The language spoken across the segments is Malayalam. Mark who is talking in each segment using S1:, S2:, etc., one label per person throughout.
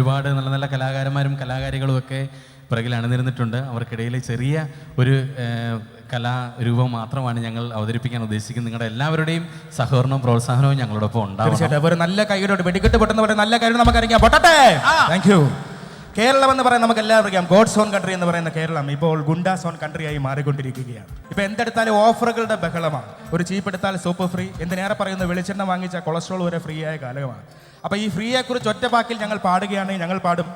S1: ഒരുപാട് നല്ല നല്ല കലാകാരന്മാരും കലാകാരികളും ഒക്കെ പിറകിൽ അണിനിരുന്നിട്ടുണ്ട്. അവർക്കിടയിൽ ചെറിയ ഒരു കലാരൂപം മാത്രമാണ് ഞങ്ങൾ അവതരിപ്പിക്കാൻ ഉദ്ദേശിക്കുന്നത്. നിങ്ങളുടെ എല്ലാവരുടെയും സഹകരണവും പ്രോത്സാഹനവും ഞങ്ങളോടൊപ്പം
S2: ഉണ്ടാവും ഒരു നല്ല കൈയോട് വെടിക്കെട്ട് പെട്ടെന്ന് പറയുന്ന നല്ല കൈയോട് നമുക്കറിയാം പൊട്ടട്ടെ! താങ്ക് യു കേരളം എന്ന് പറയുന്നത് നമുക്ക് എല്ലാവർക്കും അറിയാം ഗോഡ്സ് ഓൺ കൺട്രി എന്ന് പറയുന്ന കേരളം ഇപ്പോൾ ഗുണ്ടാസ് ഓൺ കൺട്രി ആയി മാറിക്കൊണ്ടിരിക്കുകയാണ്. ഇപ്പൊ എന്തെടുത്താലും ഓഫറുകളുടെ ബഹളമാണ്. ഒരു ചീപ്പ് എടുത്താൽ സൂപ്പർ ഫ്രീ. എന്തിനേറെ പറയുന്ന? വെളിച്ചെണ്ണ വാങ്ങിച്ചാൽ കൊളസ്ട്രോൾ വരെ ഫ്രീ ആയ കാലമാണ്. അപ്പോൾ ഈ ഫ്രീയെ കുറിച്ച് ഒറ്റവാക്കിൽ ഞങ്ങൾ പാടുകയാണെങ്കിൽ ഞങ്ങൾ പാടും.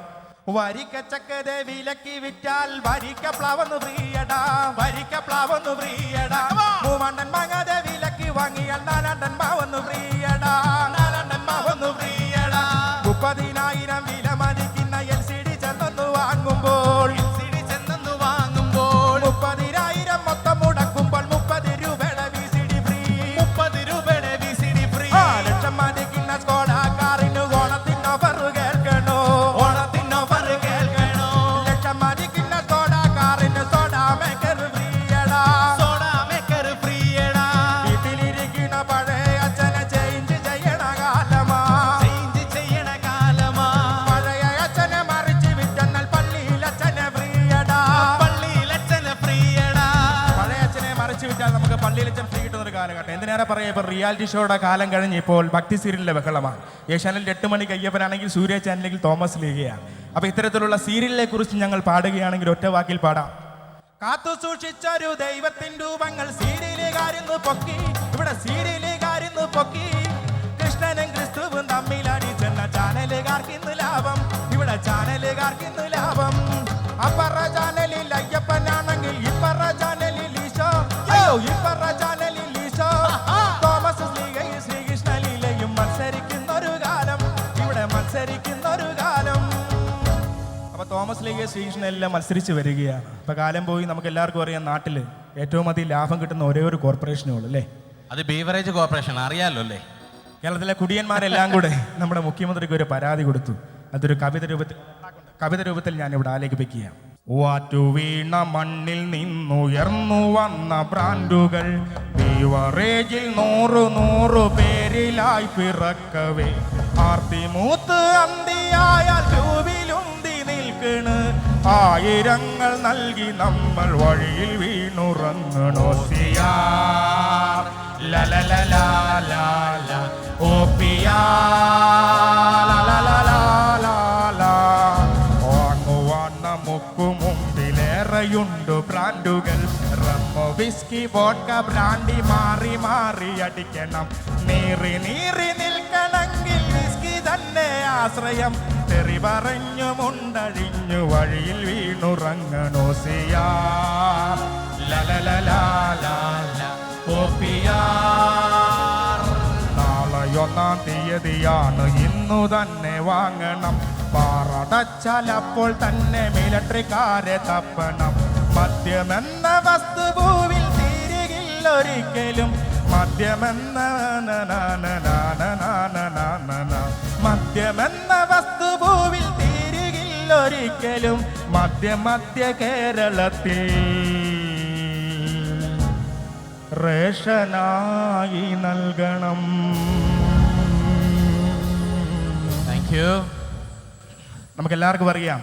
S2: വരിക്കച്ചക്കരെ വിലക്കി വിറ്റാൽ വരിക്ക പ്ലാവൊന്ന് ഫ്രീയടാ. വരിക്ക പ്ലാവൊന്ന് ഫ്രീയടാ വിലക്കി വാങ്ങി അണ്ണാനണ്ടൻ കാലഘട്ടം. എന്തിനേറെ പറയാം ഇപ്പോൾ റിയാലിറ്റി ഷോയുടെ കാലം കഴിഞ്ഞ് ഇപ്പോൾ ഭക്തി സീരിയലിന്റെ ബഹളമാണ്. ഏഷ്യാനെൽ എട്ട് മണി അയ്യപ്പനാണെങ്കിൽ സൂര്യ ചാനലിൽ തോമസ് ലീഗയാണ്. അപ്പോൾ ഇത്തരത്തിലുള്ള സീരിയലിനെ കുറിച്ച് ഞങ്ങൾ പാടുകയാണെങ്കിൽ ഒറ്റ വാക്കിൽ പാടാം. കാത്തു സൂക്ഷിച്ചൊരു ദൈവത്തിൻ രൂപങ്ങൾ സീരിയലുകാരുന്നു പൊക്കി ഇവിടെ സീരിയലുകാരുന്നു പൊക്കി. കൃഷ്ണനും ക്രിസ്തുവും തമ്മിലടി ചെന്ന ചാനലുകാർക്ക് ഇന്ന് ലാഭം. ഇവിടെ ചാനലുകാർക്ക് ഇന്ന് ലാഭം. അപ്പറ ചാനലിൽ അയ്യപ്പനാണെങ്കിൽ ഇപ്പറ ചാനലിൽ ഈശോ. അയ്യോ ഇപ്പറ തോമസ് ലീഗ് എല്ലാം മത്സരിച്ച് വരികയാണ്. ഇപ്പം കാലം പോയി നമുക്ക് എല്ലാവർക്കും അറിയാം നാട്ടിൽ ഏറ്റവും അധികം ലാഭം കിട്ടുന്ന ഒരേ ഒരു കോർപ്പറേഷനേ ഉള്ളൂ അല്ലേ?
S1: അത് ബീവറേജ് കോർപ്പറേഷൻ അറിയാലോ അല്ലേ?
S2: കേരളത്തിലെ കുടിയന്മാരെല്ലാം കൂടെ നമ്മുടെ മുഖ്യമന്ത്രിക്ക് ഒരു പരാതി കൊടുത്തു. അതൊരു കവിത രൂപത്തിൽ കവിത രൂപത്തിൽ ഞാൻ ഇവിടെ ആലേഖിപ്പിക്കുകയാണ് വാറ്റു വീണ മണ്ണിൽ നിന്നുയർന്നു വന്ന ബ്രാൻഡുകൾ ബീവറേജിൽ നൂറു നൂറു പേരിലായി പിറക്കവേ. ആർത്തി മൂത്ത് അന്തിയായാൽ രൂപിലുന്തി നിൽക്കണ് ആയിരങ്ങൾ നൽകി നമ്മൾ വഴിയിൽ വീണുറങ്ങണോ. വാങ്ങുവാൻ നമുക്ക് മുമ്പിലേറെയുണ്ട് ബ്രാൻഡുകൾ. റമ്മോ വിസ്കി വോട്ട ബ്രാൻഡി മാറി മാറി അടിക്കണം. നീറി നീറി നിൽക്കണമെങ്കിൽ വിസ്കി തന്നെ ആശ്രയം. തെറി പറഞ്ഞു മുണ്ടഴിഞ്ഞു വഴിയിൽ വീണുറങ്ങണോ സിയാ തീയതിയാണ് ഇന്നു തന്നെ വാങ്ങണം പാറടച്ചാലപ്പോൾ തന്നെ മിലിട്ടറിക്കാരെ തപ്പണം മദ്യമെന്ന വസ്തുഭൂവിൽ തീരുകില്ലൊരിക്കലും മദ്യമെന്ന മദ്യമെന്ന ഒരിക്കലും മധ്യ മധ്യ കേരളത്തിൽ റേഷനായി നൽകണം.
S1: താങ്ക് യു
S2: നമുക്ക് എല്ലാവർക്കും അറിയാം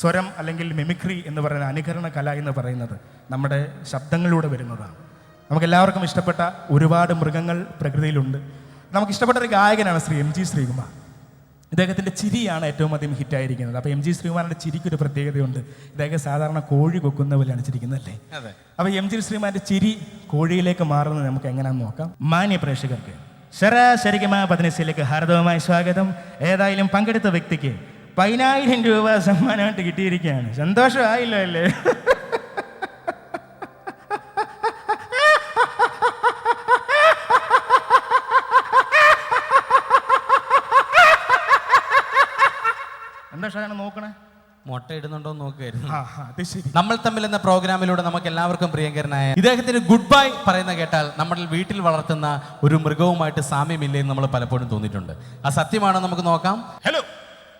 S2: സ്വരം അല്ലെങ്കിൽ മിമിക്രി എന്ന് പറയുന്ന അനുകരണ കല എന്ന് പറയുന്നത് നമ്മുടെ ശബ്ദങ്ങളിലൂടെ വരുന്നതാണ്. നമുക്ക് എല്ലാവർക്കും ഇഷ്ടപ്പെട്ട ഒരുപാട് മൃഗങ്ങൾ പ്രകൃതിയിലുണ്ട്. നമുക്ക് ഇഷ്ടപ്പെട്ട ഒരു ഗായകനാണ് ശ്രീ എം ജി ശ്രീകുമാർ. ഇദ്ദേഹത്തിന്റെ ചിരിയാണ് ഏറ്റവും അധികം ഹിറ്റായിരിക്കുന്നത്. അപ്പോൾ എം ജി ശ്രീകുമാറിന്റെ ചിരിക്കൊരു പ്രത്യേകതയുണ്ട്. ഇദ്ദേഹം സാധാരണ കോഴി കൊക്കുന്ന പോലെയാണ് ചിരിക്കുന്നത് അല്ലേ?
S1: അതെ.
S2: അപ്പൊ എം ജി ശ്രീമാന്റെ ചിരി കോഴിയിലേക്ക് മാറുന്നത് നമുക്ക് എങ്ങനെയാണെന്ന് നോക്കാം. മാന്യ പ്രേക്ഷകർക്ക് ശരാശരികമായ പതിനസിലേക്ക് ഹാർദവമായ സ്വാഗതം. ഏതായാലും പങ്കെടുത്ത വ്യക്തിക്ക് പതിനായിരം രൂപ സമ്മാനമായിട്ട് കിട്ടിയിരിക്കുകയാണ്. സന്തോഷമായില്ലോ അല്ലേ?
S1: മുട്ട ഇടുന്നുണ്ടോ നോക്കുകയായിരുന്നു നമ്മൾ തമ്മിൽ എന്ന പ്രോഗ്രാമിലൂടെ നമുക്ക് എല്ലാവർക്കും പ്രിയങ്കരനായ ഇദ്ദേഹത്തിന് ഗുഡ് ബൈ പറയുന്ന കേട്ടാൽ നമ്മൾ വീട്ടിൽ വളർത്തുന്ന ഒരു മൃഗവുമായിട്ട് സാമ്യമില്ലേ എന്ന് നമ്മൾ പലപ്പോഴും തോന്നിയിട്ടുണ്ട്. ആ സത്യമാണോ നമുക്ക് നോക്കാം?
S3: ഹലോ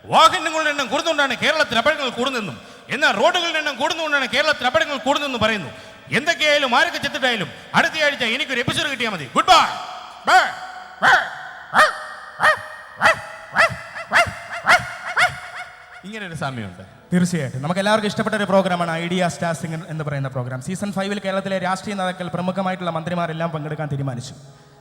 S3: വാഹനങ്ങളുടെ എണ്ണം കൂടുന്നുകൊണ്ടാണ് കേരളത്തിൽ അപകടങ്ങൾ കൂടുന്നതെന്നും എന്നാൽ റോഡുകളുടെ എണ്ണം കൂടുന്നുകൊണ്ടാണ് കേരളത്തിൽ അപകടങ്ങൾ കൂടുന്നതെന്ന് പറയുന്നു. എന്തൊക്കെയായാലും ആരൊക്കെ ചെത്തിട്ടായാലും അടുത്തയാഴ്ച എനിക്കൊരു എപ്പിസോഡ് കിട്ടിയാൽ മതി. ഗുഡ് ബൈ ബൈ ബൈ
S1: ഇങ്ങനെ ഒരു സമയമുണ്ട്.
S2: തീർച്ചയായിട്ടും. നമുക്ക് എല്ലാവർക്കും ഇഷ്ടപ്പെട്ട ഒരു പ്രോഗ്രാമാണ് ഐഡിയ സ്റ്റാർ സിംഗർ എന്ന് പറയുന്ന പ്രോഗ്രാം. സീസൺ ഫൈവിൽ കേരളത്തിലെ രാഷ്ട്രീയ നേതാക്കൾ പ്രമുഖമായിട്ടുള്ള മന്ത്രിമാരെല്ലാം പങ്കെടുക്കാൻ തീരുമാനിച്ചു.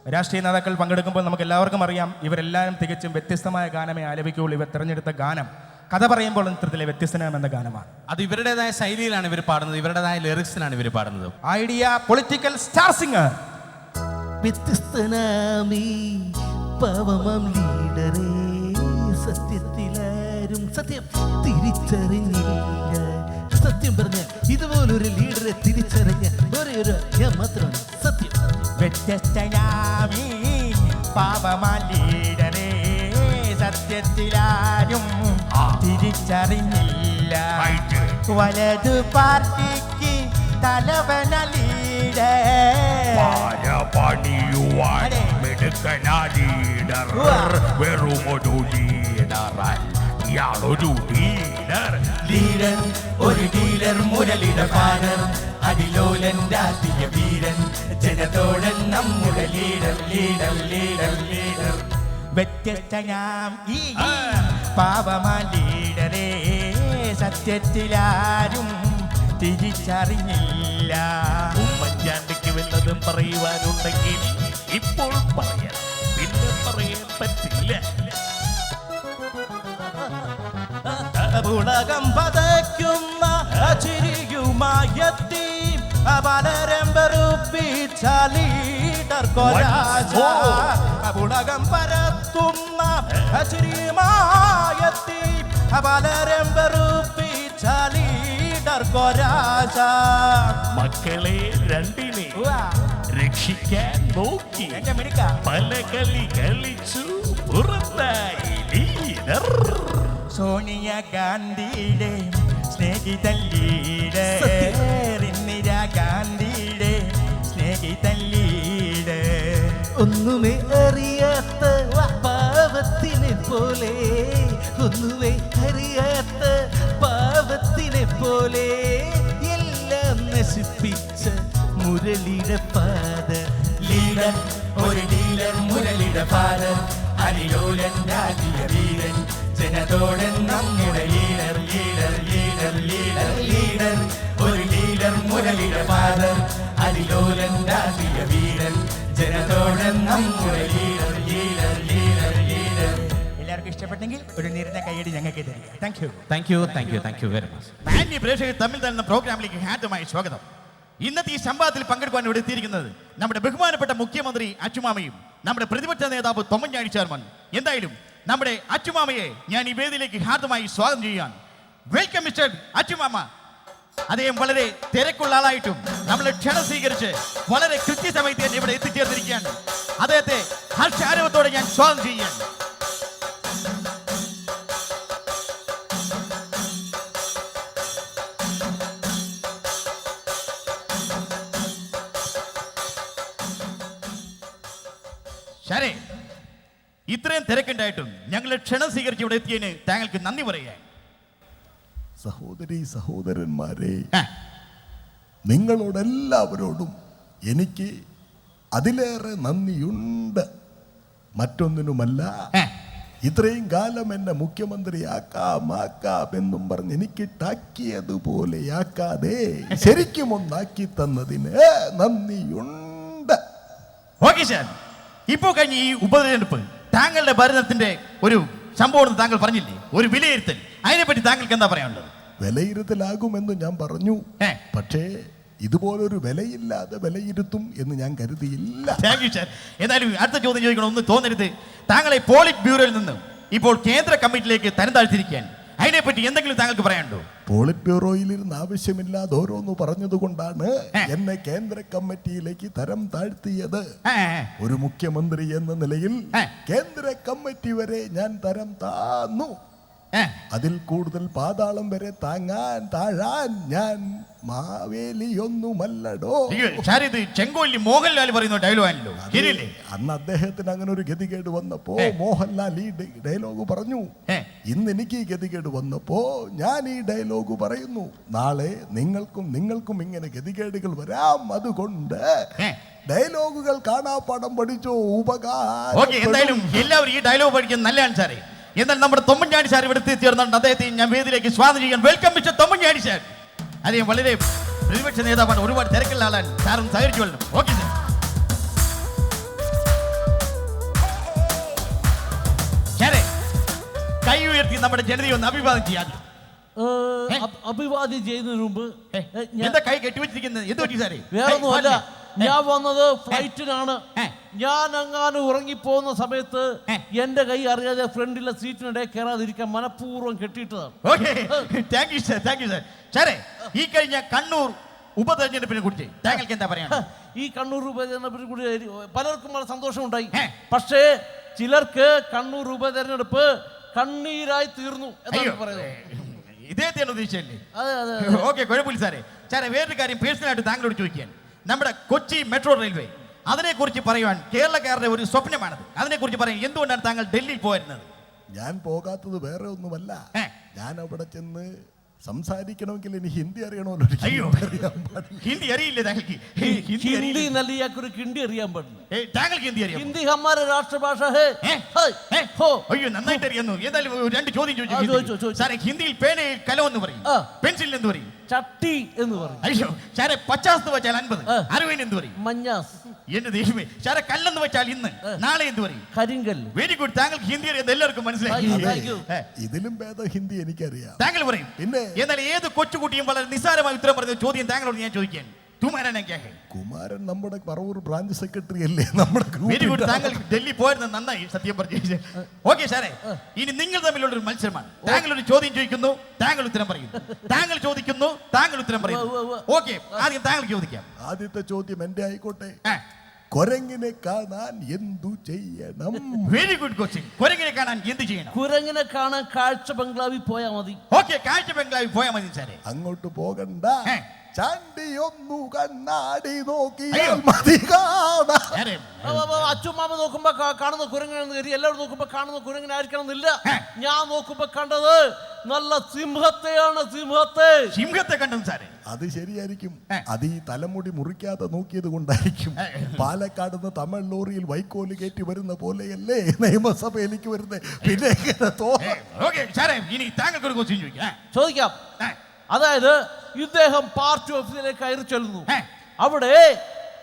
S2: രാഷ്ട്രീയ നേതാക്കൾ പങ്കെടുക്കുമ്പോൾ നമുക്ക് എല്ലാവർക്കും അറിയാം ഇവരെല്ലാവരും തികച്ചും വ്യത്യസ്തമായ ഗാനമേ ആലപിക്കുകയുള്ളൂ. ഇവർ തിരഞ്ഞെടുത്ത ഗാനം കഥ പറയുമ്പോൾ ചിത്രത്തിലെ വ്യത്യസ്തനാമെന്ന ഗാനമാണ്.
S1: അത് ഇവരുടേതായ ശൈലിയിലാണ് ഇവർ പാടുന്നത്. ഇവരുടേതായ ലിറിക്സിലാണ് ഇവർ പാടുന്നത്.
S2: Idea political star singer.
S4: വ്യത്യസ്തനാമീ പവമം ലീഡറേ സത്യത്തിലാരും സത്യം തിരിച്ചറിഞ്ഞില്ല. സത്യം പറഞ്ഞ ഇതുപോലൊരു ലീഡറെ തിരിച്ചറിഞ്ഞ ഒരേ ഒരു ഞാൻ മാത്രമാണ് സത്യം.
S2: വ്യത്യസ്തയാമി പാപമാലീഡറെ സത്യത്തിലാരും തിരിച്ചറിഞ്ഞില്ല. വലതു പാർട്ടിക്ക് തലവന ലീഡർ.
S3: പണിയുവാൻ
S2: അതെ.
S3: മിടുക്കനാ ലീഡർ
S2: ഉവ്വ.
S3: വെറുമൊരു ലീഡർ ഇയാളൊരു ഡീലർ
S2: ഡീലർ ഒരു ഡീലർ മുരളിയുടെ ഫാദർ അതിലോലൻ രാഷ്ട്രീയ വീരൻ. ജനതോടൻ നമ്മുടെ ലീഡർ ലീഡർ ലീഡർ ലീഡർ വ്യത്യസ്തയാം ഈ പാവമാ ലീഡറേ സത്യത്തിലാരും തിരിച്ചറിഞ്ഞില്ല.
S3: ഉമ്മൻചാണ്ടിക്ക് വല്ലതും പറയുവാനുണ്ടെങ്കിൽ ഇപ്പോൾ പറയാം. പിന്നെ പറയാൻ പറ്റില്ല.
S2: ഉലകം പതയ്ക്കുന്ന ചിരിയുമായെത്തി പലരം വെറുപ്പിച്ച ലീഡർ കൊരാജ ഉലകം പരത്തുന്ന ചിരിയുമായെത്തി പലരം വെറുപ്പിച്ച ലീഡർ കൊരാജ
S3: മക്കളെ രണ്ടിനെ രക്ഷിക്കാൻ നോക്കി. പല കളി കളിച്ചു പുറത്തായി ലീഡർ
S2: സോണിയ ഗാന്ധിയുടെ സ്നേഹിതല്ലീടെ ഇന്ദിര ഗാന്ധിയുടെ സ്നേഹിതല്ലീടെ
S4: ഒന്നുമേ അറിയാത്ത പാവത്തിനെ പോലെ. ഒന്നുമേ അറിയാത്ത പാവത്തിനെ പോലെ. എല്ലാം നശിപ്പിച്ച മുരളിയുടെ പാത.
S2: ലീഡർ ഒരു ഡീലർ മുരളിയുടെ പാത. അനിലോലൻ രാജീയ വീരൻ. ജനതോടൻ നമ്മുടെ leader leader leader leader leader. ഒരു ലീഡർ മുരളിയുടെ ഫാദർ അലിലോലൻ രാജീയ വീരൻ. നമ്മുടെ ലീഡർ ലീഡർ ലീഡർ ലീഡർ. എല്ലാവർക്കും ഇഷ്ടപ്പെട്ടെങ്കിൽ ഒരു നീരിന്റെ കൈയടി ഞങ്ങൾക്ക് തരിക. Thank you
S1: thank you thank you thank you very much
S3: മാന്യ പ്രേക്ഷകർ തമ്മിൽ തന്നെ പ്രോഗ്രാമിലേക്ക് ഹാറ്റുമായി സ്വാഗതം. ഇന്നത്തെ ഈ സംവാദത്തിൽ പങ്കെടുക്കാൻ ഇവിടെ എത്തിയിരിക്കുന്നത് നമ്മുടെ ബഹുമാനപ്പെട്ട മുഖ്യമന്ത്രി അച്ചുമാമയും നമ്മുടെ പ്രതിപക്ഷ നേതാവ് തൊമ്മഞ്ഞാഴി ചെയർമാൻ എന്തായാലും നമ്മുടെ അച്ചുമാമയെ ഞാൻ ഈ വേദിയിലേക്ക് ഹാർദമായി സ്വാഗതം ചെയ്യുകയാണ്. വെൽക്കം മിസ്റ്റർ അച്ചുമാമ അദ്ദേഹം വളരെ തിരക്കുള്ള ആളായിട്ടും നമ്മൾ ക്ഷണം സ്വീകരിച്ച് വളരെ കൃത്യസമയത്ത് തന്നെ ഇവിടെ എത്തിച്ചേർന്നിരിക്കുകയാണ് അദ്ദേഹത്തെ ഹർഷാരവത്തോടെ ഞാൻ സ്വാഗതം ചെയ്യുകയാണ്. ഇത്രയും തിരക്കുണ്ടായിട്ടും ഞങ്ങളെ ക്ഷണം സ്വീകരിച്ച് ഇവിടെ എത്തിയതിന് താങ്കൾക്ക് നന്ദി പറയേ
S5: സഹോദരി സഹോദരന്മാരെ നിങ്ങളോടെല്ലാവരോടും എനിക്ക് അതിലേറെ നന്ദിയുണ്ട്. മറ്റൊന്നിനുമല്ല ഇത്രയും കാലം എന്നെ മുഖ്യമന്ത്രിയാക്കാം ആക്കാം എന്നും പറഞ്ഞ് എനിക്ക് ടാക്കിയതുപോലെയാക്കാതെ ശരിക്കും ഒന്നാക്കി തന്നതിന് നന്ദിയുണ്ട്.
S3: Okay sir. ഇപ്പോൾ കഴിഞ്ഞ ഈ ഉപതെരഞ്ഞെടുപ്പ്. താങ്കളുടെ ഭരണത്തിന്റെ ഒരു സംഭവം താങ്കൾ പറഞ്ഞില്ലേ? ഒരു വിലയിരുത്തൽ. അതിനെപ്പറ്റി താങ്കൾക്ക് എന്താ പറയാനുള്ളത്?
S5: വിലയിരുത്തലാകുമെന്ന് ഞാൻ പറഞ്ഞു. പക്ഷേ ഇതുപോലൊരു വിലയില്ലാതെ വിലയിരുത്തും എന്ന് ഞാൻ കരുതിയില്ല.
S3: എന്തായാലും അടുത്ത ചോദ്യം ചോദിക്കണം. ഒന്ന് തോന്നരുത്. താങ്കളെ പോളിറ്റ് ബ്യൂറോയിൽ നിന്നും ഇപ്പോൾ കേന്ദ്ര കമ്മിറ്റിയിലേക്ക് തരം താഴ്ത്തിരിക്കാൻ അതിനെപ്പറ്റി എന്തെങ്കിലും താങ്കൾക്ക് പറയാനുണ്ടോ?
S5: പോളിറ്റ് ബ്യൂറോയിൽ ഇരുന്ന് ആവശ്യമില്ലാതെ ഓരോന്ന് പറഞ്ഞതുകൊണ്ടാണ്. എന്നെ കേന്ദ്ര കമ്മിറ്റിയിലേക്ക് തരം താഴ്ത്തിയത് ഒരു മുഖ്യമന്ത്രി എന്ന നിലയിൽ കേന്ദ്ര കമ്മിറ്റി വരെ ഞാൻ തരം താന്നു. അതിൽ കൂടുതൽ പാതാളം വരെ താങ്ങാൻ താഴാൻ ഞാൻ മാവേലിയൊന്നുമല്ലടോ.
S3: അയ്യോ, സാർ ഇത് ചെങ്കോല്ലി മോഹൻലാൽ പറയുന്ന ഡയലോഗാണല്ലോ ശരിയല്ലേ?
S5: അന്ന് അദ്ദേഹത്തിന് അങ്ങനെ ഒരു ഗതികേട് വന്നപ്പോ മോഹൻലാൽ ഈ ഡയലോഗ് പറഞ്ഞു. ഇന്ന് എനിക്ക് ഈ ഗതികേട് വന്നപ്പോ ഞാൻ ഈ ഡയലോഗ് പറയുന്നു. നാളെ നിങ്ങൾക്കും നിങ്ങൾക്കും ഇങ്ങനെ ഗതികേടുകൾ വരാം അതുകൊണ്ട്. ഡയലോഗുകൾ കാണാപ്പാടം പഠിച്ചോ
S3: ഓക്കെ എന്തായാലും
S5: ഉപകാരം
S3: എല്ലാവരും ഈ ഡയലോഗ് പഠിക്കുന്നത് നല്ലതാണ് സാറേ. എന്നാൽ നമ്മുടെ തൊമ്മഞ്ഞാടി സാർ ഇവിടെ എത്തിച്ചേർന്നുണ്ട് അദ്ദേഹത്തെ ഞാൻ വേദിയിലേക്ക് സ്വാഗതം ചെയ്യാൻ വെൽക്കം മിസ്റ്റർ തൊമ്മഞ്ഞാടി സാർ. അദ്ദേഹം വളരെ പ്രതിപക്ഷ നേതാവാണ്. ഒരുപാട് തിരക്കുള്ള ആളാണ്. സാറും സഹകരിച്ചു കൊള്ളണം. ഓക്കെ സാർ കൈ ഉയർത്തി നമ്മുടെ ജനതയെ ഒന്ന് അഭിവാദം ചെയ്യാതെ
S4: ഏ, അഭിവാദ്യം ചെയ്യുന്നതിന് മുമ്പ്
S3: എന്താ കൈ കെട്ടിവെച്ചിരിക്കുന്നത്? എന്ത് പറ്റി സാറേ?
S4: ഒന്നും
S3: ഏയ്,
S4: ഞാൻ വന്നത് ഫ്ലൈറ്റിനാണ്. ഞാൻ അങ്ങാനും ഉറങ്ങിപ്പോകുന്ന സമയത്ത്. എന്റെ കൈ അറിയാതെ ഫ്രണ്ടിലെ സീറ്റിനിടെ കയറാതിരിക്കാൻ മനഃപൂർവം കെട്ടിയിട്ടതാണ്.
S3: ഈ കഴിഞ്ഞ കണ്ണൂർ ഉപതെരഞ്ഞെടുപ്പിനെ കുറിച്ച് താങ്കൾക്ക് എന്താ പറയാ
S4: ഈ കണ്ണൂർ ഉപതെരഞ്ഞെടുപ്പിനെ കുറിച്ച് പലർക്കും വളരെ സന്തോഷമുണ്ടായി.
S3: ഉണ്ടായി
S4: പക്ഷേ ചിലർക്ക് കണ്ണൂർ ഉപതെരഞ്ഞെടുപ്പ് കണ്ണീരായി തീർന്നു
S3: ഇതേ
S4: എന്നാണ് പറയുന്നത്.
S3: ഇദ്ദേഹത്തെയാണ് ഉദ്ദേശിച്ചല്ലേ
S4: അതെ അതെ.
S3: ഓക്കെ കുഴപ്പമില്ല സാറേ. സാറേ വേറൊരു കാര്യം പേഴ്സണലായിട്ട് താങ്കളോട് ചോദിക്കാൻ നമ്മുടെ കൊച്ചി മെട്രോ റെയിൽവേ. അതിനെക്കുറിച്ച് പറയുവാൻ കേരളക്കാരുടെ ഒരു സ്വപ്നമാണത്. അതിനെക്കുറിച്ച് പറയാൻ എന്തുകൊണ്ടാണ് താങ്കൾ ഡൽഹിയിൽ പോയിരുന്നത്?
S5: ഞാൻ പോകാത്തത് വേറെ ഒന്നുമല്ല. ഞാൻ അവിടെ ചെന്ന് സംസാരിക്കണമെങ്കിൽ ഇനി ഹിന്ദി അറിയണമല്ലോ
S3: അയ്യോ.
S5: ഹിന്ദി അറിയില്ല പാടില്ല.
S3: ഹിന്ദി അറിയില്ലേ താങ്കൾക്ക്? ഹിന്ദി?
S4: നല്ല ഒരു കിണ്ടി അറിയാൻ പാടില്ല.
S3: താങ്കൾക്ക് ഹിന്ദി അറിയാം
S4: ഹിന്ദി ഹമാരെ രാഷ്ട്രഭാഷ.
S3: അയ്യോ നന്നായിട്ട് അറിയുന്നു. ഏതായാലും രണ്ട് ചോദ്യം ചോദിച്ചു. സാറേ ഹിന്ദിയിൽ പേനയിൽ കലം എന്ന് പറയും. പെൻസിൽ എന്ന് പറയും.
S4: ചട്ടി എന്ന് പറയും.
S3: അയ്യോ സാറേ പച്ചാസ് വെച്ചാൽ അൻപത്. അരവിന് എന്ത് പറയും.
S4: മഞ്ഞാസ്.
S3: എന്റെ ദൈവമേ. ശാര കല്ലെന്ന് വെച്ചാൽ ഇന്ന് നാളെ എന്ത് പറയും?
S4: കരിങ്കല്ല്.
S3: വെരി ഗുഡ് താങ്കൾക്ക് ഹിന്ദി അറിയാം. എല്ലാവർക്കും മനസ്സിലായി.
S5: ഇതിലും ഭേദം ഹിന്ദി എനിക്കറിയാം.
S3: താങ്കൾ പറയും.
S5: പിന്നെ?
S3: എന്നാൽ ഏത് കൊച്ചുകുട്ടിയും വളരെ നിസ്സാരമായി ഉത്തരം പറഞ്ഞ ചോദ്യം താങ്കളോട് ഞാൻ ചോദിക്കാൻ തുമാരാണ്
S5: കുമാരൻ നമ്മുടെ പറവൂർ ബ്രാഞ്ച് സെക്രട്ടറി അല്ലേ? നമ്മുടെ
S3: വെരി ഗുഡ്. താങ്കൾ ഡൽഹി പോയിരുന്നത് നന്നായി സത്യം പറഞ്ഞു ഓക്കെ സാറേ ഇനി നിങ്ങൾ തമ്മിലുള്ള ഒരു മത്സരമാണ്. താങ്കൾ ഒരു ചോദ്യം ചോദിക്കുന്നു താങ്കൾ ഉത്തരം പറയുന്നു താങ്കൾ ചോദിക്കുന്നു താങ്കൾ ഉത്തരം പറയുന്നു. ഓക്കെ ആദ്യം താങ്കൾ ചോദിക്കാം.
S5: ആദ്യത്തെ ചോദ്യം എന്റെ ആയിക്കോട്ടെ. കുരങ്ങിനെ കാണാൻ എന്തു ചെയ്യണം?
S3: വെരി ഗുഡ് ക്വസ്റ്റ്യൻ കുരങ്ങിനെ കാണാൻ എന്ത് ചെയ്യണം?
S4: കുരങ്ങിനെ കാണാൻ കാഴ്ച ബംഗ്ലാവിൽ പോയാൽ മതി.
S3: ഓക്കെ കാഴ്ച ബംഗ്ലാവിൽ പോയാൽ മതി സാറേ.
S5: അങ്ങോട്ട് പോകണ്ട.
S3: ഏ.
S5: ചാണ്ടി ഒന്നു കണ്ണാടി നോക്കിയാൽ. മതി
S3: സാറേ
S4: നോക്കുമ്പോ കാണുന്ന കുരങ്ങനെന്ന് കരുതി. എല്ലാവരും നോക്കുമ്പോ കാണുന്ന കുരങ്ങനായിരിക്കണം എന്നില്ല ഞാൻ നോക്കുമ്പോ കണ്ടത് നല്ല സിംഹത്തെയാണ് സിംഹത്തെ.
S3: സിംഹത്തെ കണ്ടു സാറേ.
S5: അത് ശരിയായിരിക്കും. അത് ഈ തലമുടി മുറിക്കാതെ നോക്കിയത് കൊണ്ടായിരിക്കും. പാലക്കാട് നിന്ന് തമിഴ് ലോറിയിൽ വൈക്കോൽ കയറ്റി വരുന്ന പോലെയല്ലേ നിയമസഭയിലേക്ക് വരുന്നത് പിന്നെ എങ്ങനെ തോന്നാം?
S3: ഓക്കെ സാറേ ഇനി താങ്കൾക്ക് ഒരു ക്വസ്റ്റ്യൻ ചോദിക്കാം.
S4: ചോദിക്കാം അതായത് ഇദ്ദേഹം പാർട്ടി ഓഫീസിലേക്ക് കയറി ചെല്ലുന്നു. അവിടെ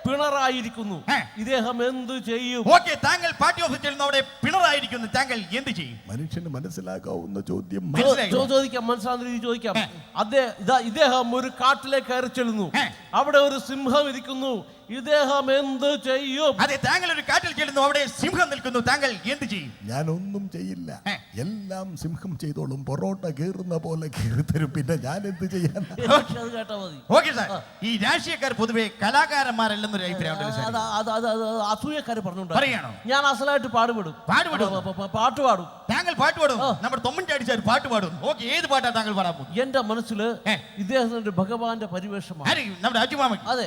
S4: പിണറായിരിക്കുന്നു. ഇദ്ദേഹം എന്ത് ചെയ്യും?
S3: ഓക്കെ താങ്കൾ പാർട്ടി ഓഫീസിൽ ചെല്ലുന്നു അവിടെ പിണറായിരിക്കുന്നു. താങ്കൾ എന്ത് ചെയ്യും?
S5: മനുഷ്യന് മനസ്സിലാക്കാവുന്ന ചോദ്യം
S4: ചോദിക്കാം മനസ്സിലാകുന്ന രീതി ചോദിക്കാം. അദ്ദേഹം ഇദ്ദേഹം ഒരു കാട്ടിലേക്ക് കയറി ചെല്ലുന്നു. അവിടെ ഒരു സിംഹം ഇരിക്കുന്നു. ഇദ്ദേഹം എന്ത് ചെയ്യും?
S3: അതെ താങ്കൾ ഒരു കാട്ടിൽ ചെല്ലുന്നു അവിടെ സിംഹം നിൽക്കുന്നു. താങ്കൾ എന്ത് ചെയ്യും?
S5: ഞാൻ ഒന്നും ചെയ്യില്ല എല്ലാം സിംഹം ചെയ്തോളും. പൊറോട്ട കീറുന്ന പോലെ കീറി തരും പിന്നെ ഞാൻ എന്ത് ചെയ്യാൻ
S4: എനിക്കത് കേട്ടാ മതി.
S3: Okay sir. ഈ രാഷ്ട്രീയക്കാർ പൊതുവെ കലാകാരന്മാരല്ലെന്നൊരു അഭിപ്രായം ഉണ്ടല്ലോ സാർ.
S4: അത് അത് അത് അത് അസൂയക്കാര് പറഞ്ഞോണ്ട്
S3: പറയാണോ?
S4: ഞാൻ അസലായിട്ട് പാടുപെടും.
S3: പാടുപെടും?
S4: പ- പ- പാട്ട് പാടും.
S3: താങ്കൾ പാട്ട് പാടും?
S4: നമ്മൾ
S3: നമ്മുടെ തൊമ്മൻചാടി സാർ പാട്ട് പാടും. ഓക്കെ ഏത് പാട്ടാ താങ്കൾ പാടാൻ പോകും
S4: എന്റെ മനസ്സിൽ
S3: ഏ.
S4: ഇദ്ദേഹത്തിന്റെ ഭഗവാന്റെ പരിവേഷമാണ്.
S3: ആര്? നമ്മുടെ അജുമാമ
S4: അതെ.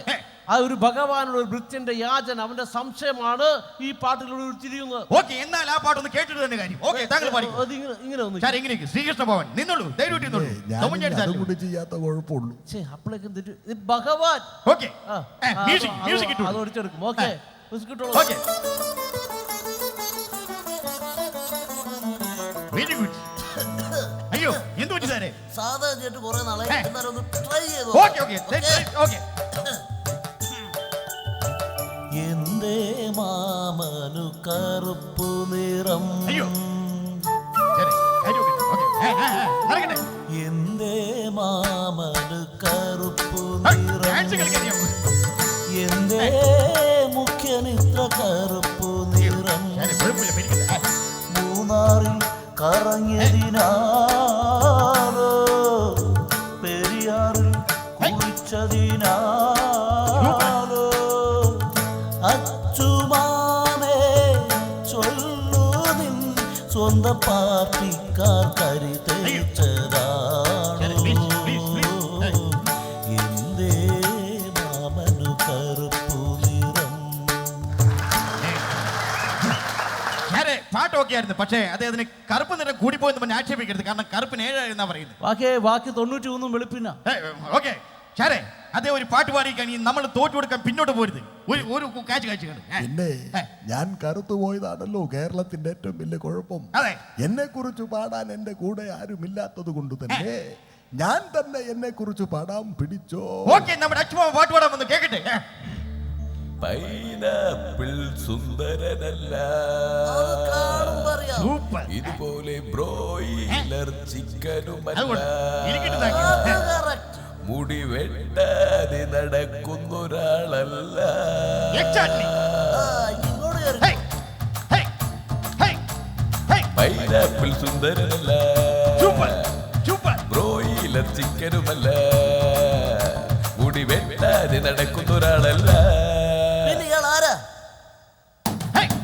S4: ആ ഒരു ഭഗവാനുള്ള ഒരു വൃത്യന്റെ യാചന അവന്റെ സംശയമാണ് ഈ പാട്ടിലൂടെ ഉരുത്തിരിയുന്നത്
S3: ഓക്കെ എന്നാൽ ആ പാട്ടൊന്ന് കേട്ടിട്ട് തന്നെ കാര്യം. ഓക്കെ താങ്കൾ പാടിക്കോ?
S4: അത് ഇങ്ങനെ ഇങ്ങനെ ഒന്ന്
S3: സാർ ശ്രീകൃഷ്ണ ഭവൻ നിന്നോളൂ ധൈര്യമായിട്ട് നിന്നോളൂ.
S5: ഞാൻ
S3: സാർ
S5: അതും ചെയ്യാത്ത കുഴപ്പമുള്ളൂ.
S4: ഛേ, അപ്പോഴേക്കും തെറ്റ്. ഇത് ഭഗവാൻ.
S3: ഓക്കെ
S4: ആ, ആ,
S3: മ്യൂസിക്
S4: അത്
S3: മ്യൂസിക്
S4: അത്
S3: ഇട്ടു
S4: ഒടിച്ചെടുക്കും ഓക്കെ
S3: ഓക്കെ വെരി ഗുഡ് അയ്യോ എന്ത് പറ്റി സാറേ?
S4: സാധാരണ കേട്ട് കുറെ നാളെ
S3: ഏ.
S4: എന്നാലും ഒന്ന് ട്രൈ ചെയ്തു
S3: ഓക്കെ ഓക്കെ ഓക്കെ
S4: മാമനു കറുപ്പു നിറം. എന്തേ മാമനു കറുപ്പു
S3: നിറം.
S4: എന്തേ മുഖ്യനിത്ര കറുപ്പു നിറം. മൂന്നാറിൽ കറങ്ങിയതിനാലോ പെരിയാറിൽ കുളിച്ചതിനാലോ അച്ചുമാമേ സ്വന്തം പാർട്ടിക്കാർ കരി
S3: ശരി, please, please, please.
S4: എന്തേ മാമനു കറുപ്പു നിറം?
S3: ഞാൻ പാട്ട് ഓക്കെ ആയിരുന്നു പക്ഷേ അദ്ദേഹത്തിന് കറുപ്പ് നിറം കൂടിപ്പോയെന്ന് പറഞ്ഞ് ആക്ഷേപിക്കരുത് കാരണം കറുപ്പിന് ഏഴായിരുന്നാ പറയുന്നത്.
S4: ബാക്കി ബാക്കി തൊണ്ണൂറ്റി മൂന്നും വെളുപ്പിനാ
S3: ഓക്കെ. ഷാരെ അതേ ഒരു പാട്ട് പാടിക്കാൻ ഈ നമ്മൾ തോറ്റു കൊടുക്കാൻ പിന്നോട്ട് പോരുത്. ഒരു ഒരു കാച്ച് കാച്ച് കണ്ട്.
S5: പിന്നെ ഞാൻ കറുത്തു പോയതാണല്ലോ കേരളത്തിന്റെ ഏറ്റവും വലിയ കുഴപ്പം.
S3: അതെ.
S5: എന്നെ കുറിച്ച് പാടാൻ എന്റെ കൂടെ ആരും ഇല്ലാത്തത് കൊണ്ട് തന്നെ ഞാൻ തന്നെ എന്നെ കുറിച്ച് പാടാൻ പിടിച്ചോ?
S3: ഓക്കെ നമ്മുടെ അച്ഛമ്മ പാട്ട് പാടാൻ വന്ന് കേക്കട്ടെ.
S6: പൈനാപ്പിൾ സുന്ദരനല്ല. ഇതുപോലെ ബ്രോയിലർ ചിക്കനുമല്ല. മുടി വെട്ടാതെ നടക്കുന്ന ഒരാളല്ല പൈനാപ്പിൾ സുന്ദരനല്ല
S3: സൂപ്പർ സൂപ്പർ
S6: ബ്രോയിലർ ചിക്കനുമല്ല മുടി വെട്ടാതെ നടക്കുന്ന ഒരാളല്ല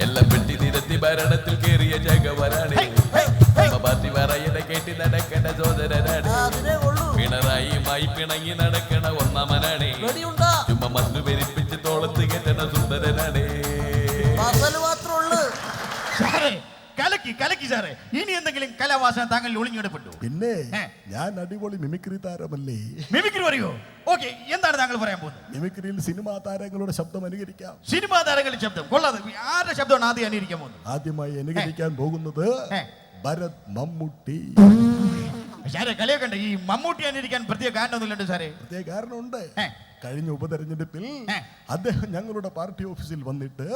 S6: എല്ലാം വെട്ടി നിരത്തി ഭരണത്തിൽ കേറിയ ജഗവനാണ്. പാർട്ടി പറയണ കേട്ടി പിണറായിയുമായി പിണങ്ങി നടക്കണ ഒന്നാമനാണേ. ചുമ്മാ മണ്ണു പെരിപ്പിച്ച് തോളത്ത് കെട്ടണ സുന്ദരനാണേ.
S3: സാറേ കലക്കി കലക്കി സാറേ. ഇനി എന്തെങ്കിലും കലാവാസന താങ്കൾ ഒളിഞ്ഞിടപ്പെട്ടു?
S5: പിന്നെ. ഞാൻ അടിപൊളി മിമിക്രി താരമല്ലേ?
S3: മിമിക്രി പറയോ? ഓക്കെ എന്താണ് താങ്കൾ പറയാൻ പോകുന്നത്?
S5: മിമിക്രിയിൽ സിനിമാ താരങ്ങളുടെ ശബ്ദം അനുകരിക്കാം.
S3: സിനിമാ താരങ്ങളുടെ ശബ്ദം. കൊള്ളാതെ ആരുടെ ശബ്ദമാണ് ആദ്യം അനുകരിക്കാൻ പോകുന്നത്?
S5: ആദ്യമായി അനുകരിക്കാൻ പോകുന്നത് ഭരത് മമ്മൂട്ടി.
S3: സാറേ കളിയൊക്കെ ഈ മമ്മൂട്ടി അനുകരിക്കാൻ പ്രത്യേക കാരണമൊന്നുമില്ലണ്ട് സാറേ
S5: പ്രത്യേക കാരണമുണ്ട്. കഴിഞ്ഞ ഉപതെരഞ്ഞെടുപ്പിൽ. അദ്ദേഹം ഞങ്ങളുടെ പാർട്ടി ഓഫീസിൽ വന്നിട്ട്.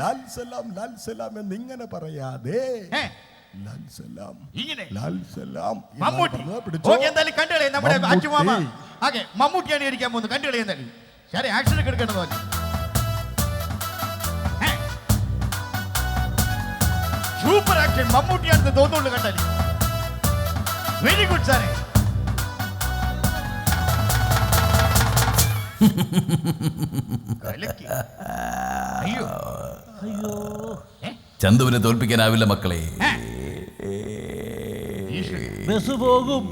S5: ലാൽ സലാം ലാൽ സലാം പറയാതെ. ലാൽ സലാം
S3: ഇങ്ങനെ
S5: ലാൽ സലാം എന്നാണ്
S3: മമ്മൂട്ടി
S5: പറഞ്ഞത്. പിടിച്ചോ?
S3: ഓക്കെ എന്തായാലും കണ്ടുകളെ നമ്മുടെ
S5: മമ്മൂട്ടി.
S3: അച്ചുമാമ ഓക്കെ മമ്മൂട്ടിയാണ് ഇരിക്കാൻ പോകുന്നത് കണ്ടുകളെ എന്തായാലും ശരി ആക്ഷൻ ഒക്കെ എടുക്കേണ്ടത് പോലെ സൂപ്പർ ആക്ഷൻ മമ്മൂട്ടിയാണെന്ന് തോന്നുള്ളൂ കണ്ടാൽ വെരി ഗുഡ് സാറേ അയ്യോ. അയ്യോ
S6: ചന്തുവിനെ തോൽപ്പിക്കാനാവില്ല മക്കളെ.
S4: ബസ് പോകും.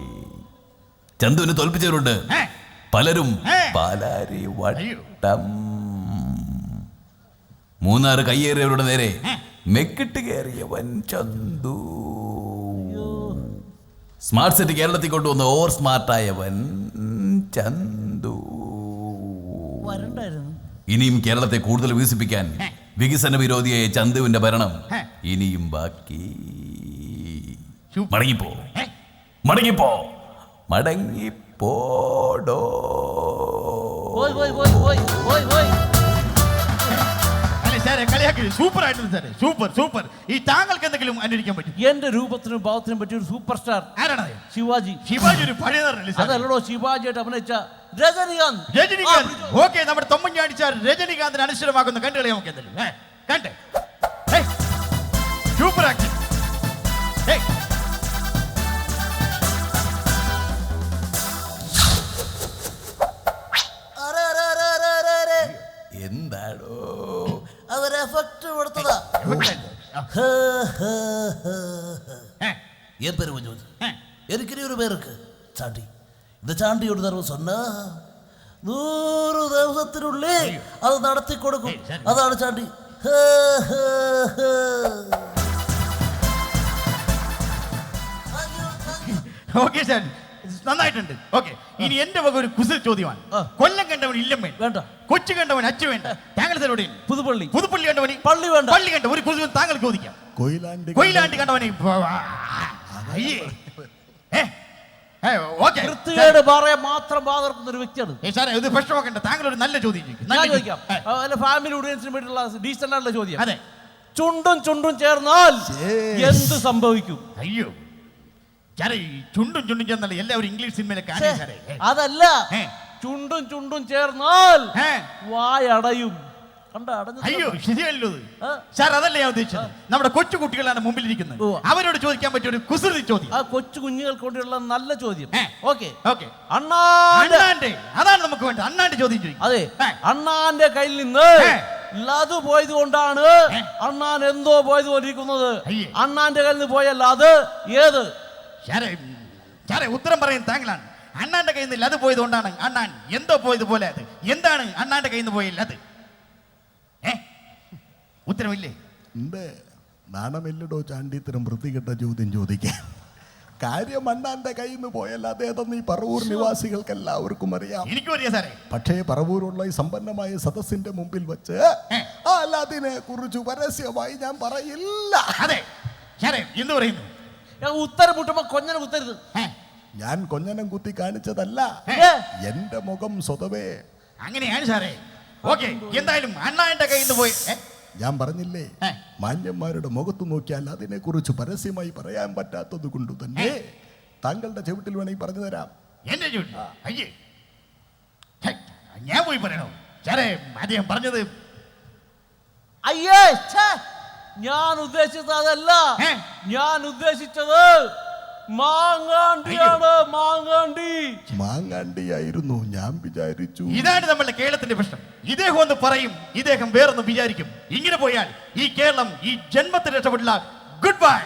S6: ചന്തുവിനെ തോൽപ്പിച്ചവരുണ്ട്. പലരും പാലാരി. വട്ടം. മൂന്നാറ് കയ്യേറിയവരുടെ നേരെ മെക്കിട്ട് കയറിയവൻ ചന്തു. സ്മാർട്ട് സിറ്റി കേരളത്തിൽ കൊണ്ടുവന്ന ഓവർ സ്മാർട്ടായവൻ ചന്തു.
S4: വരണ്ടായിരുന്നു.
S6: ഇനിയും കേരളത്തെ കൂടുതൽ വികസിപ്പിക്കാൻ വികസന വിരോധിയായ ചന്തുവിന്റെ ഭരണം. ഇനിയും ബാക്കി. മടങ്ങിപ്പോ. മടങ്ങിപ്പോ. മടങ്ങിപ്പോടോ.
S4: പോയി പോയി പോയി പോയി പോയി.
S3: സാറേ കളിയാക്കി സൂപ്പർ ആയിട്ടുണ്ട് സാറേ. Super super. ഈ താങ്കൾക്ക് എന്തെങ്കിലും പറ്റും?
S4: എന്റെ രൂപത്തിനും ഭാവത്തിനും പറ്റിയ ഒരു സൂപ്പർ സ്റ്റാർ. ശിവാജി.
S3: ശിവാജി ഒരു പഴയ?
S4: അതല്ലടോ ശിവാജിയായിട്ട് അഭിനയിച്ച രജനികാന്ത്.
S3: രജനികാന്ത്. ഓക്കെ നമ്മുടെ തൊമ്മഞ്ഞാടിച്ച രജനികാന്തിന് അനുസരമാക്കുന്ന കണ്ടുകളെ നമുക്ക് എന്തെങ്കിലും കണ്ടേ. Super
S6: actor.
S7: ഒരു എഫക്ട് കൊടുത്തതാ. പേര് എനിക്കിനി ഒരു പേർക്ക്. ചാണ്ടി. ഇത് ചാണ്ടിയോട് തരവ് സ്വന്ന നൂറ് ദിവസത്തിനുള്ളിൽ അത് നടത്തി കൊടുക്കും. അതാണ് ചാണ്ടി.
S3: ഓക്കെ ചാണ്ടി നന്നായിട്ടുണ്ട്. ഓക്കെ ഇനി എന്റെ വക ഒരു കുസൽ ചോദ്യമാണ്. കൊല്ലം കണ്ടവൻ ഇല്ലം വേണ്ട.
S4: വേണ്ട.
S3: കൊച്ചു കണ്ടവൻ അച്ഛൻ വേണ്ട. താങ്കൾ എവിടെ പുതുപള്ളി.
S4: പുതുപ്പള്ളി
S3: പുതുപ്പള്ളി കണ്ടവന്
S4: പള്ളി വേണ്ട.
S3: പള്ളി കണ്ട ഒരു കുസൽ താങ്കൾ ചോദിക്കാം.
S5: കൊയിലാണ്ട്
S3: കൊയിലാണ്ട് കണ്ടവനെ അയ്യേ. ഏ, ഏ, ഓക്കേ.
S4: വൃത്തികേട് പറയാൻ മാത്രം ബാധർക്കുന്ന ഒരു വ്യക്തിയാണ്.
S3: ഏ, സാറേ ഇത് പ്രശ്നമാക്കണ്ട താങ്കൾ ഒരു നല്ല ചോദ്യം നല്ല
S4: ഞാൻ ചോദിക്കാം.
S3: ഏ,
S4: അല്ല ഫാമിലി ഓഡിയൻസിന് വേണ്ടിയുള്ള ഡീസന്റ് ആയിട്ടുള്ള ചോദ്യം.
S3: അതെ.
S4: ചുണ്ടും ചുണ്ടും ചേർന്നാൽ എന്ത് സംഭവിക്കും?
S3: അയ്യോ. സാറേ ചുണ്ടും ചുണ്ടും ചേർന്നല്ല എല്ലാവരും ഇംഗ്ലീഷ് സിനിമയിലൊക്കെ സാറേ
S4: അതല്ല.
S3: ഏ.
S4: ചുണ്ടും ചുണ്ടും ചേർന്നാൽ
S3: ഏ,
S4: വായടയും. കണ്ട അടഞ്ഞു
S3: അയ്യോ ശരിയല്ലോ ഇത്.
S4: ആ.
S3: സാർ അതല്ല ഞാൻ ഉദ്ദേശിച്ചത്? നമ്മുടെ കൊച്ചു കുട്ടികളാണ് മുമ്പിൽ ഇരിക്കുന്നത്
S4: ഉവ്വ.
S3: അവരോട് ചോദിക്കാൻ പറ്റിയ ഒരു കുസൃതി ചോദ്യം.
S4: ആ കൊച്ചു കുഞ്ഞുങ്ങൾക്ക് വേണ്ടിയുള്ള നല്ല ചോദ്യം.
S3: ഏ.
S4: ഓക്കെ.
S3: ഓക്കെ.
S4: അണ്ണാന്റെ.
S3: അണ്ണാന്റെ. അതാണ് നമുക്ക് വേണ്ടത്. അണ്ണാന്റെ ചോദ്യം ചോദിക്കും.
S4: അതെ.
S3: ഏ.
S4: അണ്ണാന്റെ കയ്യിൽ നിന്ന്
S3: ഏ.
S4: ലതു പോയത് കൊണ്ടാണ്
S3: ഏ.
S4: അണ്ണാൻ എന്തോ പോയത് കൊണ്ടിരിക്കുന്നത്.
S3: അയ്യേ.
S4: അണ്ണാന്റെ കയ്യിൽ നിന്ന് പോയല്ല അത് ഏത്?
S3: സാറേ ഉത്തരം പറയാൻ താങ്കളാണ്. അണ്ണാന്റെ കയ്യിൽ നിന്ന് അത് പോയത് കൊണ്ടാണ്. അണ്ണാൻ എന്തോ പോയത് പോലെ അത്. എന്താണ് അണ്ണാന്റെ കയ്യിൽ നിന്ന് പോയില്ല അത്? ഏ?
S5: ഉത്തരമില്ലേ നാണമില്ലടോ ചാണ്ടി ഇത്തരം വൃത്തികെട്ട ചോദ്യം ചോദിക്കാൻ. കാര്യം അണ്ണാന്റെ കയ്യിൽ നിന്ന് പോയല്ല അദ്ദേഹം ഈ പറവൂർ നിവാസികൾക്ക് എല്ലാവർക്കും അറിയാം.
S3: എനിക്കും അറിയാം സാറേ
S5: പക്ഷേ പറവൂരുള്ള ഈ സമ്പന്നമായ സദസ്സിന്റെ മുമ്പിൽ വെച്ച് അല്ലാതിനെ കുറിച്ച് പരസ്യമായി ഞാൻ പറയില്ല.
S3: അതെ. എന്ത് പറയുന്നു?
S4: ഉത്തരം മുട്ടുമ്പോ കൊഞ്ഞനെ കുത്തരുത്.
S5: ഞാൻ കൊഞ്ഞനം കുത്തി കാണിച്ചതല്ല? എന്റെ മുഖം സ്വതവേ.
S3: അങ്ങനെയാണ് സാറേ. ഓക്കെ എന്തായാലും അണ്ണാന്റെ കയ്യിൽ നിന്ന് പോയി.
S5: ഞാൻ പറഞ്ഞില്ലേ? മാന്യന്മാരുടെ മുഖത്ത് നോക്കിയാൽ അതിനെ കുറിച്ച് പരസ്യമായി പറയാൻ പറ്റാത്തത് കൊണ്ട് തന്നെ താങ്കളുടെ ചവിട്ടിൽ വേണമെങ്കിൽ പറഞ്ഞു തരാം.
S3: എന്റെ അയ്യേ. ഞാൻ പോയി പറയണോ? സാറേ അദ്ദേഹം പറഞ്ഞത്
S4: അയ്യേ ഞാൻ ഉദ്ദേശിച്ചത് അതല്ല. ഞാൻ ഉദ്ദേശിച്ചത് മാങ്ങാണ്ടിയാണ് മാങ്ങാണ്ടി.
S5: മാങ്ങാണ്ടിയായിരുന്നു ഞാൻ വിചാരിച്ചു.
S3: ഇതാണ് നമ്മളുടെ കേരളത്തിന്റെ പ്രശ്നം. ഇദ്ദേഹം ഒന്ന് പറയും ഇദ്ദേഹം വേറൊന്ന് വിചാരിക്കും. ഇങ്ങനെ പോയാൽ ഈ കേരളം ഈ ജന്മത്തിൽ രക്ഷപ്പെടില്ല. Good bye